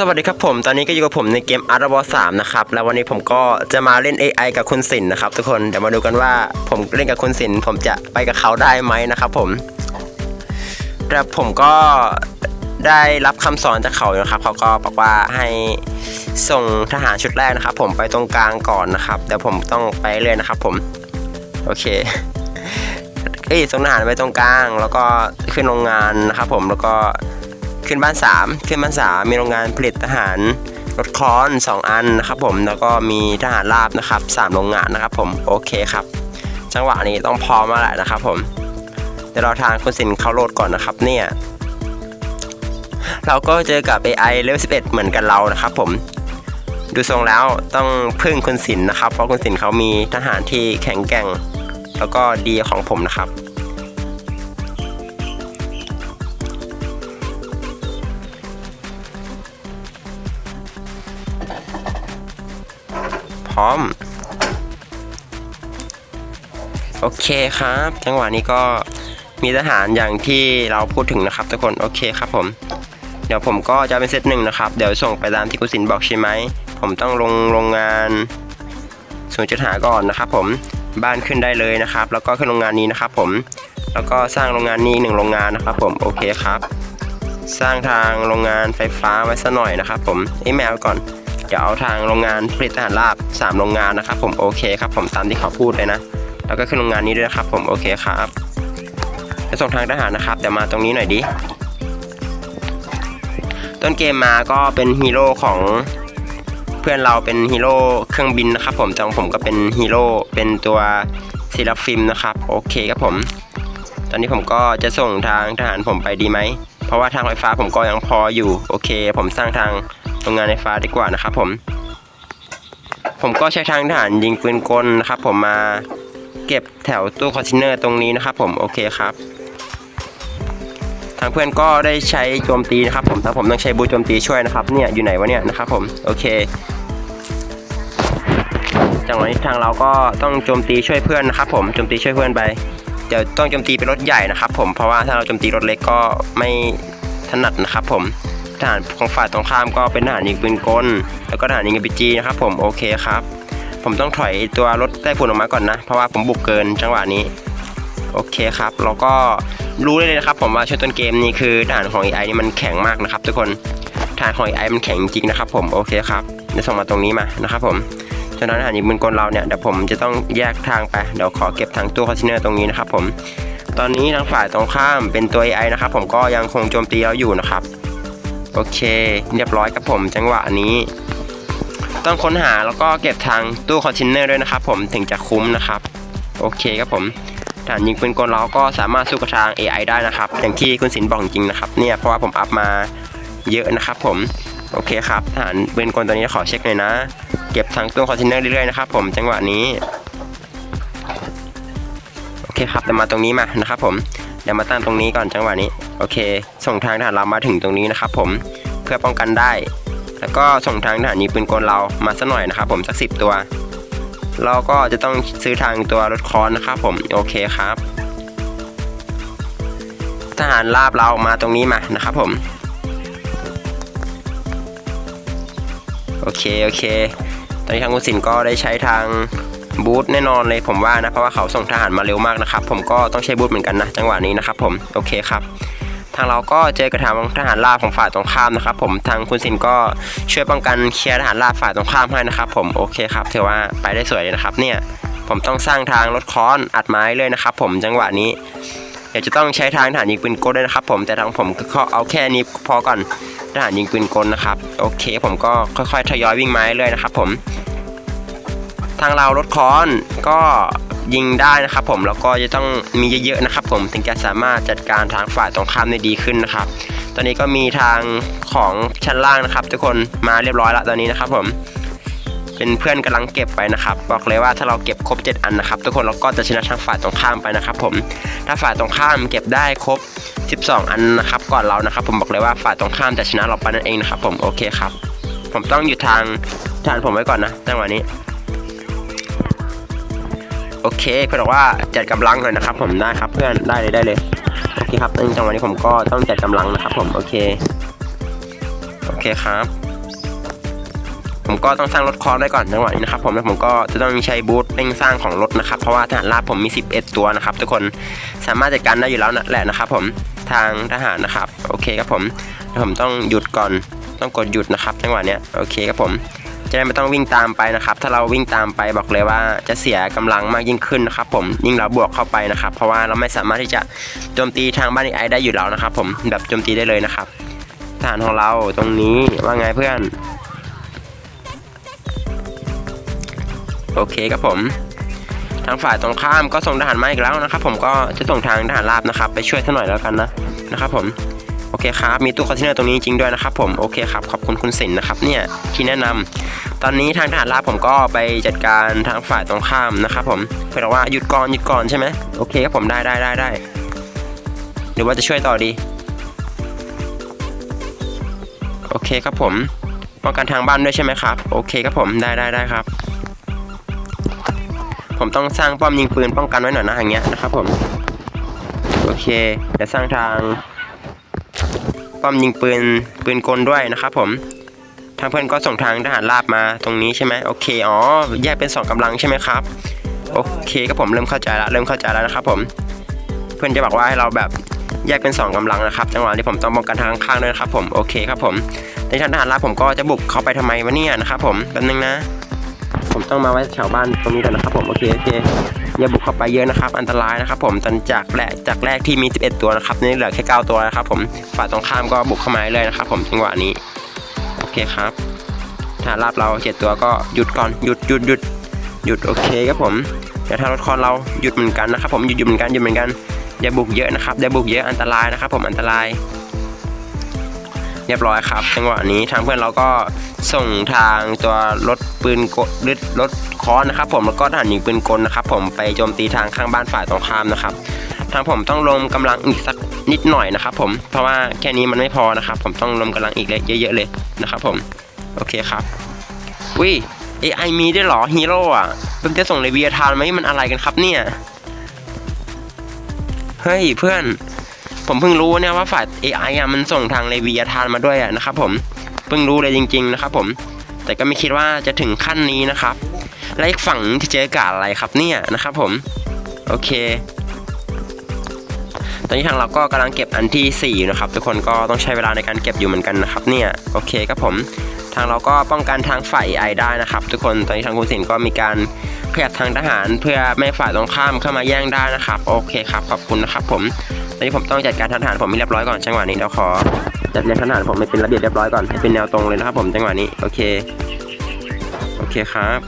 สวัสดีครับผม ตอนนี้ก็อยู่กับผมในเกม a r t of War 3นะครับ แล้ววันนี้ผมก็จะมาเล่น AI กับคุณสินนะครับ ทุกคน เดี๋ยวมาดูกันว่าผมเล่นกับคุณสิน ผมจะไปกับเขาได้ไหมนะครับผม แต่ผมก็ได้รับคำสอนจากเขานะครับ เขาก็บอกว่าให้ส่งทหารชุดแรกนะครับ ผมไปตรงกลางก่อนนะครับ เดี๋ยวผมต้องไปเรื่อยนะครับผม โอเคเอ้ยส่งทหารไปตรงกลาง แล้วก็ขึ้นโรงงานนะครับผม แล้วก็ ขึ้นบ้าน 3 ขึ้นบ้าน 3 มีโรงงานผลิตทหารรถคล้อน 2 อันนะครับผมแล้วก็มีทหารราบนะครับ3โรงงานนะครับผมโอเคครับ จังหวะนี้ต้องพร้อมมาแหละนะครับผมเดี๋ยวเราทางคุณสินเข้าโหลดก่อนนะครับเนี่ยเราก็เจอกับ AI level 11 เหมือนกันเรานะครับผมดูทรงแล้วต้องพึ่งคุณสินนะครับ เพราะคุณสินเขามีทหารที่แข็งแกร่ง แล้วก็ดีของผมนะครับ ร้อม โอเคครับ จังหวะนี้ก็มีทหารอย่างที่เราพูดถึงนะครับทุกคนโอเคครับผม เดี๋ยวผมก็จะเป็นเซตหนึ่งนะครับ เดี๋ยวส่งไปตามที่กุศินบอกใช่ไหม ผมต้องลงโรงงานศูนย์จุดหาก่อนนะครับผมบ้านขึ้นได้เลยนะครับ แล้วก็ขึ้นโรงงานนี้นะครับ ผมแล้วก็สร้างโรงงานนี้หนึ่งโรงงานนะครับผมโอเคครับ สร้างทางโรงงานไฟฟ้าไว้สัหน่อยนะครับ ผมไอ้แมวก่อน เดี๋ยวเอาทางโรงงานผลิตทหารราบ3โรงงานนะครับผมโอเคครับผมตามที่เขาพูดเลยนะ แล้วก็ขึ้นโรงงานนี้ด้วยนะครับผมโอเคครับจะส่งทางทหารนะครับเดี๋ยวมาตรงนี้หน่อยดิต้นเกมมาก็เป็นฮีโร่ของเพื่อนเราเป็นฮีโร่เครื่องบินนะครับผมแต่ของผมก็เป็นฮีโร่เป็นตัวซีราฟิมนะครับโอเคครับผม ตอนนี้ผมก็จะส่งทางทหารผมไปดีไหมเพราะว่าทางไฟฟ้าผมก็ยังพออยู่โอเค ผมสร้างทาง รงงานไฟฟ้าดีกว่านะครับผม ผมก็ใช้ทางทหารยิงปืนกลนะครับ ผมมาเก็บแถวตู้คอนเทนเนอร์ตรงนี้นะครับ ผมโอเคครับ ทางเพื่อนก็ได้ใช้โจมตีนะครับ ผมทางผมต้องใช้บูโจมตีช่วยนะครับเนี่ยอยู่ไหนวะเนี่ยนะครับ ผมโอเคจังหวะนี้ทางเราก็ต้องโจมตีช่วยเพื่อนนะครับ ผมโจมตีช่วยเพื่อนไปเดี๋ยวต้องโจมตีเป็นรถใหญ่นะครับ ผมเพราะว่าถ้าเราโจมตีรถเล็กก็ไม่ถนัดนะครับ ผม ทหารของฝ่ายตรงข้ามก็เป็นทหารยิงปืนกล แล้วก็ทหารยิงบีจีนะครับผมโอเคครับ ผมต้องถอยตัวรถใต้ฝุ่นออกมาก่อนนะ เพราะว่าผมบุกเกินจังหวะนี้ โอเคครับเราก็รู้ได้เลยนะครับ ผมว่าช่วงต้นเกมนี้คือทหารของ AI นี่มันแข็งมากนะครับ ทุกคนทหารของ AI มันแข็งจริงนะครับ ผมโอเคครับเดี๋ยวส่งมาตรงนี้มานะครับผมฉะนั้นทหารยิงปืนกลเราเนี่ยเดี๋ยวผมจะต้องแยกทางไปเดี๋ยวขอเก็บทางตู้คอนเทนเนอร์ตรงนี้นะครับผมตอนนี้ทางฝ่ายตรงข้ามเป็นตัว AI นะครับผมก็ยังคงโจมตีเราอยู่นะครับ โอเค เรียบร้อยครับผมจังหวะนี้ ต้องค้นหาแล้วก็เก็บทางตู้คอนเทนเนอร์ด้วยนะครับผมถึงจะคุ้มนะครับ โอเคครับผมฐานยิงปืนกลเราก็สามารถสู้กับทาง AI ได้นะครับ อย่างที่คุณสินบอกจริงนะครับเนี่ยเพราะว่าผมอัพมาเยอะนะครับผมโอเคครับฐานปืนกลตัวนี้ขอเช็คหน่อยนะ เก็บทางตู้คอนเทนเนอร์เรื่อยๆนะครับผมจังหวะนี้โอเคครับเดี๋ยวมาตรงนี้มานะครับผม เดี๋ยวมาตั้งตรงนี้ก่อนจังหวะนี้ โอเค ส่งทางทหารเรามาถึงตรงนี้นะครับผมเพื่อป้องกันได้ แล้วก็ส่งทางทหารยิงปืนกลเรามาสักหน่อยนะครับผมสักสิบตัว เราก็จะต้องซื้อทางตัวรถคอนนะครับผมโอเคครับ ทหารลาบเรามาตรงนี้มานะครับผมโอเคโอเค ตอนนี้ทางคุณสินก็ได้ใช้ทาง บูธแน่นอนเลยผมว่านะเพราะว่าเขาส่งทหารมาเร็วมากนะครับผมก็ต้องใช้บูธเหมือนกันนะจังหวะนี้นะครับผมโอเคครับทางเราก็เจอกระทำทหารราบของฝ่ายตรงข้ามนะครับ ผมทางคุณสินก็ช่วยป้องกันเคลียร์ทหารราบฝ่ายตรงข้ามให้นะครับ ผมโอเคครับถือว่าไปได้สวยเลยนะครับ เนี่ยผมต้องสร้างทางรถค้อนอัดไม้เลยนะครับ ผมจังหวะนี้เดี๋ยวจะต้องใช้ทางทหารยิงปืนกลด้วยนะครับ ผมแต่ทางผมก็เอาแค่นี้พอก่อนทหารยิงปืนกลนะครับ โอเค ผมก็ค่อยๆทยอยวิ่งไม้เลยนะครับ ผม ทางเรารถคอนก็ยิงได้นะครับผมแล้วก็จะต้องมีเยอะๆนะครับ ผมถึงจะสามารถจัดการทางฝ่ายตรงข้ามได้ดีขึ้นนะครับ ตอนนี้ก็มีทางของชั้นล่างนะครับ ทุกคนมาเรียบร้อยแล้วตอนนี้นะครับผมเป็นเพื่อนกำลังเก็บไปนะครับ บอกเลยว่าถ้าเราเก็บครบ 7 อันนะครับ ทุกคนเราก็จะชนะทางฝ่ายตรงข้ามไปนะครับ ผมถ้าฝ่ายตรงข้ามเก็บได้ครบ 12 อันนะครับ ก่อนเรานะครับ ผมบอกเลยว่าฝ่ายตรงข้ามจะชนะเราไปนั่นเองนะครับ ผมโอเคครับ ผมต้องหยุดทางทางผมไว้ก่อนนะจังหวะนี้ โอเคเพื่อนบอกว่าจัดกำลังหน่อยนะครับ ผมได้ครับเพื่อนได้เลยได้เลยโอเคครับในจังหวะนี้ผมก็ต้องจัดกำลังนะครับ ผมโอเคโอเคครับ ผมก็ต้องสร้างรถคอร์ไว้ก่อนจังหวะนี้นะครับ ผมแล้วผมก็จะต้องใช้บูธเร่งสร้างของรถนะครับ เพราะว่าทหารราบผมมี 11 ตัวนะครับ ทุกคนสามารถจัดการได้อยู่แล้วนะแหละนะครับ ผมทางทหารนะครับ โอเคครับผมแล้วผมต้องหยุดก่อนต้องกดหยุดนะครับจังหวะเนี้ยโอเคครับผม จะได้ไม่ต้องวิ่งตามไปนะครับ ถ้าเราวิ่งตามไปบอกเลยว่าจะเสียกำลังมากยิ่งขึ้นนะครับ ผมยิ่งเราบวกเข้าไปนะครับ เพราะว่าเราไม่สามารถที่จะโจมตีทางบ้านไอได้อยู่แล้วนะครับ ผมแบบโจมตีได้เลยนะครับทหารของเราตรงนี้ว่าไงเพื่อน โอเคครับผมทางฝ่ายตรงข้ามก็ส่งทหารมาอีกแล้วนะครับ ผมก็จะส่งทางทหารราบนะครับ ไปช่วยท่าหน่อยแล้วกันนะนะครับ ผม อเคครับมีตู้คอนเทนเนอร์ตรงนี้จริงด้วยนะครับผมโอเคครับขอบคุณคุณสินนะครับเนี่ยที่แนะนำตอนนี้ทางทหารราบผมก็ไปจัดการทางฝ่ายตรงข้ามนะครับผมเพื่อว่าหยุดก่อนหยุดก่อนใช่ไหมโอเคครับผมได้ได้ได้ได้หรือว่าจะช่วยต่อดี โอเคครับผมป้องกันทางบ้านด้วยใช่ไหมครับ โอเคครับผมได้ได้ได้ครับ ผมต้องสร้างป้อมยิงปืนป้องกันไว้หน่อยนะอย่างเงี้ยนะครับผม โอเคเดี๋ยวสร้างทาง ป้อมยิงปืนปืนกลด้วยนะครับผมทางเพื่อนก็ส่งทางทหารราบมาตรงนี้ใช่ไหมโอเคอ๋อแยกเป็นสองกำลังใช่ไหมครับโอเคครับผมเริ่มเข้าใจแล้วเริ่มเข้าใจแล้วนะครับผม เพื่อนจะบอกว่าให้เราแบบแยกเป็นสองกำลังนะครับจังหวะที่ผมต้องป้องกันทางข้างด้วยนะครับผมโอเคครับผมในทางทหารราบผมก็จะบุกเข้าไปทำไมวะเนี่ยนะครับผมแป๊บนึงนะ ผมต้องมาไว้แถวบ้านตรงนี้ก่อนนะครับผมโอเคโอเคอย่าบุกเข้าไปเยอะนะครับ อันตรายนะครับ ผมตอนจากแรกจากแรกที่มี 11 ตัวนะครับนี่เหลือแค่ 9 ตัวนะครับ ผมฝ่ายตรงข้ามก็บุกเข้ามาเลยนะครับ ผมจังหวะนี้โอเคครับถ้าราบเราเจ็ดตัวก็หยุดก่อนหยุดหยุดหยุดหยุดโอเคครับผมเดี๋ยวถ้ารถคอนเราหยุดเหมือนกันนะครับ ผมหยุดหยุดเหมือนกันหยุดเหมือนกันอย่าบุกเยอะนะครับอย่าบุกเยอะอันตรายนะครับ ผมอันตราย เรียบร้อยครับจังหวะนี้ทางเพื่อนเราก็ส่งทางตัวรถปืนกลรถค้อนนะครับ ผมแล้วก็ทหารยิงปืนกลนะครับ ผมไปโจมตีทางข้างบ้านฝ่ายตรงข้ามนะครับ ทางผมต้องลงกำลังอีกสักนิดหน่อยนะครับ ผมเพราะว่าแค่นี้มันไม่พอนะครับ ผมต้องลงกำลังอีกเลยเยอะๆเลยนะครับ ผมโอเคครับวิเอไอมีด้วยหรอฮีโร่อะเพิ่งจะส่งเลเวียทานไหมมันอะไรกันครับเนี่ยเฮ้ยเพื่อน ผมเพิ่งรู้เนี่ยว่าฝ่าย AI อะมันส่งทางเลวียทานมาด้วยอะนะครับผมเพิ่งรู้เลยจริง ๆ นะครับผม แต่ก็ไม่คิดว่าจะถึงขั้นนี้นะครับและอีกฝั่งที่เจอกาอะไรครับเนี่ยนะครับผม โอเค ตอนนี้ทางเราก็กำลังเก็บอันที่4นะครับ ทุกคนก็ต้องใช้เวลาในการเก็บอยู่เหมือนกันนะครับ เนี่ยโอเคครับผมทางเราก็ป้องกันทางฝ่าย AI ได้นะครับ ทุกคนตอนนี้ทางคุณสินก็มีการขยับทางทหาร เพื่อไม่ให้ฝ่ายตรงข้ามเข้ามาแย่งได้นะครับ โอเคครับขอบคุณนะครับผม ตอนนี้ผมต้องจัดการทางทารผมให้เรียบร้อยก่อนจังหวะนี้เดี๋ยวขอจัดเรียงทางทารผมให้เป็นระเบียบเรียบร้อยก่อนให้เป็นแนวตรงเลยนะครับผมจังหวะนี้โอเคโอเคครับ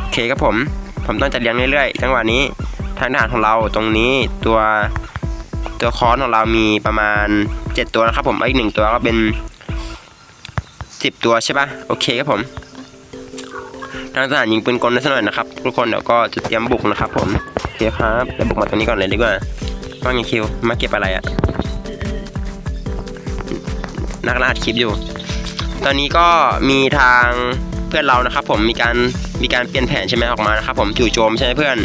โอเคครับผมผมต้องจัดเรียงเรื่อยๆจังหวะนี้ทางทารของเราตรงนี้ตัวตัวคอนของเรามีประมาณ 7 ตัวนะครับผมอีกหนึ่งตัวก็เป็น 10 ตัวใช่ปะโอเคครับผมทางทหารยิงปืนกลได้สักหน่อยนะครับ ทุกคนเดี๋ยวก็จะเตรียมบุกนะครับผมโอเคครับเดี๋ยวบุกมาตรงนี้ก่อนเลยดีกว่า ว่าไงคิว มาเก็บอะไรอะนักล่าอัดคลิปอยู่ ตอนนี้ก็มีทางเพื่อนเรานะครับ ผมมีการมีการเปลี่ยนแผนใช่ไหมออกมานะครับ ผมจู่โจมใช่ไหมเพื่อน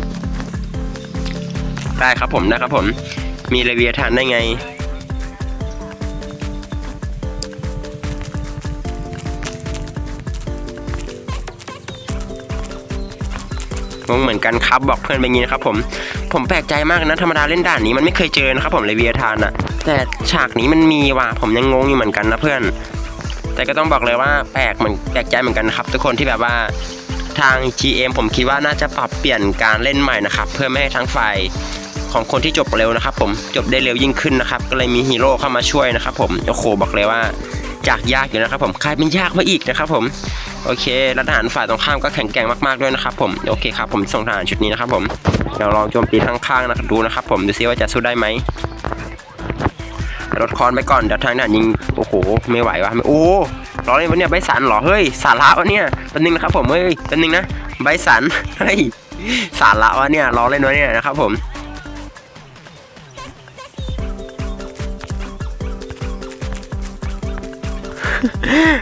ได้ครับผมได้ครับผม มีเลเวียทานได้ไงงงเหมือนกันครับบอกเพื่อนไปงี้นะครับผม ผมแปลกใจมากนะธรรมดาเล่นด่านนี้มันไม่เคยเจอนะครับผมเลเวียทานอะแต่ฉากนี้มันมีว่ะผมยังงงอยู่เหมือนกันนะเพื่อน แต่ก็ต้องบอกเลยว่าแปลกเหมือนแปลกใจเหมือนกันนะครับ ทุกคนที่แบบว่าทาง GM ผมคิดว่าน่าจะปรับเปลี่ยนการเล่นใหม่นะครับ เพื่อไม่ให้ทั้งฝ่ายของคนที่จบเร็วนะครับ ผมจบได้เร็วยิ่งขึ้นนะครับ ก็เลยมีฮีโร่เข้ามาช่วยนะครับ ผมโอ้โหบอกเลยว่า จากยากอยู่นะครับผมกลายเป็นยากมาอีกนะครับผมโอเคแล้วทหารฝ่ายตรงข้ามก็แข็งแกร่งมากๆด้วยนะครับผมโอเคครับผมส่งทหารชุดนี้นะครับผมเดี๋ยวลองโจมตีข้างๆนะครับดูนะครับผมดูซิว่าจะสู้ได้ไหมรถคอนไปก่อนเดี๋ยวทางทหารยิงโอ้โหไม่ไหววะโอ้ล้อเล่นวะเนี่ยใบสันเหรอเฮ้ยสาระวะเนี่ยเป็นนึงนะครับผมเฮ้ยเป็นนึงนะใบสันเฮ้ยสาระวะเนี่ยล้อเล่นวะเนี่ยนะครับผม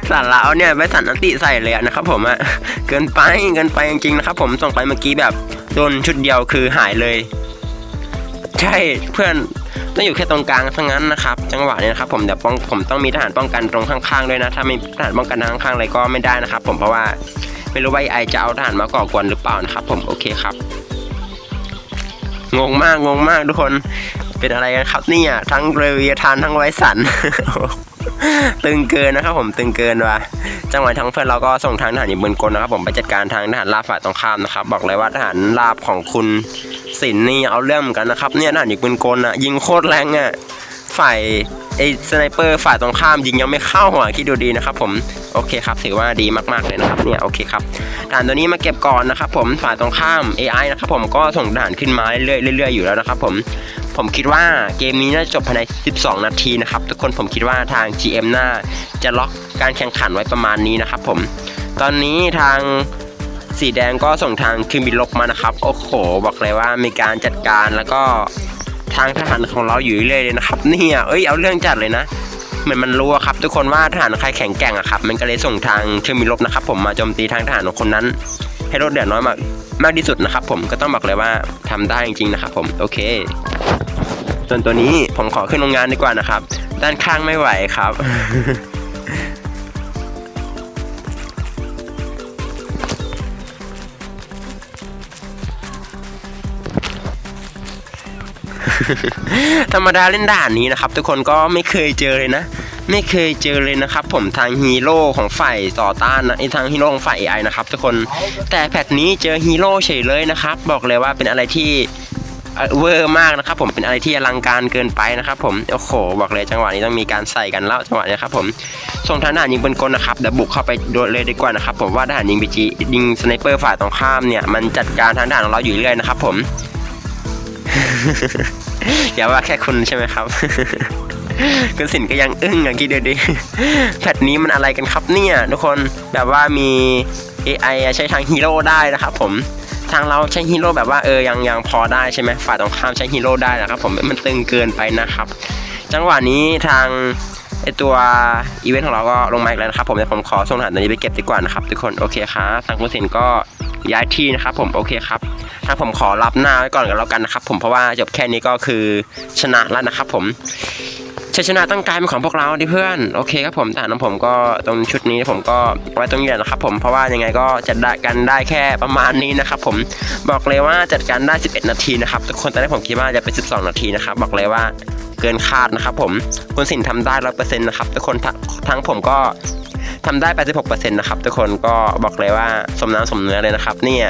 สารแล้วเนี่ยไม่สันอันติใส่เลยนะครับผมอะเกินไปเกินไปจริงๆนะครับผมส่งไปเมื่อกี้แบบโดนชุดเดียวคือหายเลย ใช่เพื่อนต้องอยู่แค่ตรงกลางทั้งนั้นนะครับ จังหวะนี้นะครับผมเดี๋ยวป้องผมต้องมีทหารป้องกันตรงข้างๆด้วยนะ ถ้าไม่ทหารป้องกันทางข้างๆอะไรก็ไม่ได้นะครับ ผมเพราะว่าไม่รู้ว่าไอจะเอาทหารมาก่อกวนหรือเปล่านะครับ ผมโอเคครับงงมากงงมากทุกคนเป็นอะไรกันครับเนี่ยทั้งเรเวียทานทั้งไวสัน ตึงเกินนะครับผมตึงเกินว่ะจังหวะทั้งเพื่อนเราก็ส่งทางทหารยิงปืนกลนะครับ ผมไปจัดการทางทหารราบฝ่ายตรงข้ามนะครับ บอกเลยว่าทหารราบของคุณสินนี่เอาเรื่องเหมือนกันนะครับเนี่ยทหารยิงปืนกลอะยิงโคตรแรงอะฝ่ายไอ้สไนเปอร์ฝ่ายตรงข้ามยิงยังไม่เข้าหัวคิดดูดีนะครับผมโอเคครับถือว่าดีมากๆเลยนะครับเนี่ยโอเคครับทหารตัวนี้มาเก็บก่อนนะครับผมฝ่ายตรงข้าม AI นะครับผมก็ส่งทหารขึ้นมาเรื่อยๆเรื่อยๆอยู่แล้วนะครับผม ผมคิดว่าเกมนี้น่าจะจบภายใน 12 นาทีนะครับ ทุกคนผมคิดว่าทาง GM น่าจะล็อกการแข่งขันไว้ประมาณนี้นะครับผมตอนนี้ทางสีแดงก็ส่งทางเครื่องบินลบมานะครับ โอ้โห บอกเลยว่ามีการจัดการแล้วก็ทางทหารของเราอยู่เรื่อยเลยนะครับเนี่ยเอ้ยเอาเรื่องจัดเลยนะเหมือนมันรู้ครับ ทุกคนว่าทหารใครแข็งแกร่งอะครับ มันก็เลยส่งทางเครื่องบินลบนะครับ ผมมาโจมตีทางทหารของคนนั้น ให้ลดเดือดน้อยมากมากที่สุดนะครับ ผมก็ต้องบอกเลยว่าทำได้จริงๆนะครับ ผมโอเค ส่วนตัวนี้ผมขอขึ้นโรงงานดีกว่านะครับ ด้านข้างไม่ไหวครับ ธรรมดาเล่นด่านนี้นะครับ ทุกคนก็ไม่เคยเจอเลยนะไม่เคยเจอเลยนะครับ ผมทางฮีโร่ของฝ่ายต่อต้านนะไอ้ทางฮีโร่ของฝ่าย AI นะครับ ทุกคนแต่แพทนี้เจอฮีโร่เฉยเลยนะครับ บอกเลยว่าเป็นอะไรที่ เวอร์มากนะครับผมเป็นอะไรที่อลังการเกินไปนะครับผมโอ้โหบอกเลยจังหวะนี้ต้องมีการใส่กันแล้วจังหวะนี้ครับผมส่งทางทหารยิงปืนกลนะครับเดี๋ยวบุกเข้าไปโดนเลยดีกว่านะครับผมว่าทหารยิงบีจียิงสไนเปอร์ฝ่ายตรงข้ามเนี่ยมันจัดการทางทหารของเราอยู่เรื่อยนะครับผมอย่าว่าแค่คุณใช่ไหมครับคุณสินก็ยังอึ้งอะคิดดูดิแพทนี้มันอะไรกันครับเนี่ยทุกคนแบบว่ามี AI อใช้ทางฮีโร่ได้นะครับผม ทางเราใช้ฮีโร่แบบว่าเออยังยังพอได้ใช่ไหมฝ่ายตรงข้ามใช้ฮีโร่ได้นะครับผมมันตึงเกินไปนะครับ จังหวะนี้ทางไอตัวอีเวนต์ของเราก็ลงมาอีกแล้วนะครับผมเดี๋ยวผมขอส่งทหารตัวนี้ไปเก็บดีกว่านะครับทุกคนโอเคครับทางคุณสินก็ย้ายที่นะครับผมโอเคครับทางผมขอรับหน้าไว้ก่อนกันแล้วกันนะครับผมเพราะว่าจบแค่นี้ก็คือชนะแล้วนะครับผม ชัยชนะต้องกลายเป็นของพวกเราดิเพื่อนโอเคครับผมแต่ของผมก็ตรงชุดนี้ผมก็ไว้ตรงนี้แหละนะครับผมเพราะว่ายังไงก็จัดกันได้แค่ประมาณนี้นะครับผมบอกเลยว่าจัดการได้ 11 นาทีนะครับทุกคนตอนแรกผมคิดว่าจะเป็น 12 นาทีนะครับบอกเลยว่าเกินคาดนะครับผมคุณสินทำได้ร้อยเปอร์เซ็นต์นะครับทุกคนทั้งผมก็ทำได้ 86%นะครับทุกคนก็บอกเลยว่าสมน้ำสมเนื้อเลยนะครับเนี่ย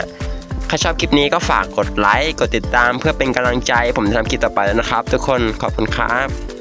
ถ้าชอบคลิปนี้ก็ฝากกดไลค์กดติดตามเพื่อเป็นกำลังใจ ผมจะทำคลิปต่อไปแล้วนะครับ ทุกคนขอบคุณครับ